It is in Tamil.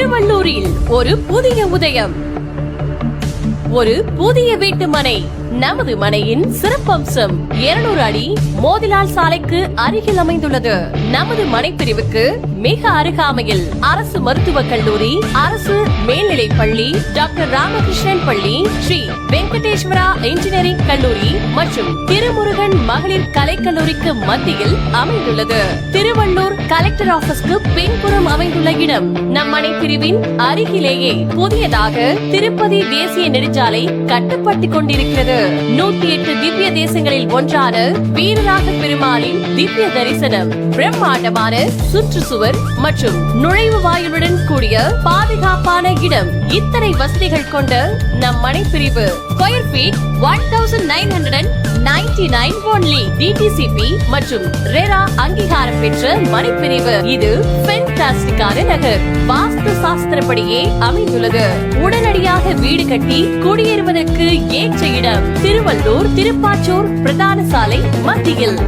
திருவள்ளூரில் ஒரு புதிய உதயம். ஒரு புதிய வீட்டு மனை நமது மனையின் சிறப்பம்சம் 200 அடி மோதிலால் சாலைக்கு அருகில் அமைந்துள்ளது. நமது மனை பிரிவுக்கு மிக அருகாமையில் அரசு மருத்துவக் கல்லூரி அரசு மேல்நிலைப் பள்ளி டாக்டர் ராமகிருஷ்ணன் பள்ளி ஸ்ரீ வெங்கடேஸ்வரா இன்ஜினியரிங் கல்லூரி மற்றும் திருமுருகன் மகளிர் கலைக்கல்லூரிக்கு மத்தியில் அமைந்துள்ளது. திருவள்ளூர் கலெக்டர் ஆபீஸ்க்கு பின்புறம் அமைந்துள்ள இடம். நம் மனை பிரிவின் அருகிலேயே புதியதாக திருப்பதி தேசிய நெடுஞ்சாலை கட்டப்பட்டுக் கொண்டிருக்கிறது. நூத்தி எட்டு திவ்ய தேசங்களில் ஒன்றான வீரராக பெருமாளின் திவ்ய தரிசனம் பிரம்மாண்டமான சுற்றுச்சுவர் மற்றும் நுழைவு வாயிலுடன் கூடிய பாதுகாப்பான இடம். இத்தனை வசதிகள் கொண்ட நம் மனை பிரிவு square feet one thousand nine hundred and ninety nine only DTCP மற்றும் ரெரா அங்கீகாரம் பெற்ற மணிப்பிரிவு. இது ஃபென்டாஸ்டிக்கான நகர். வாஸ்து சாஸ்திரப்படியே அமைந்துள்ளது. உடனடியாக வீடு கட்டி குடியேறுவதற்கு ஏற்ற இடம் திருவள்ளூர் திருப்பாச்சூர் பிரதான சாலை மத்தியில்.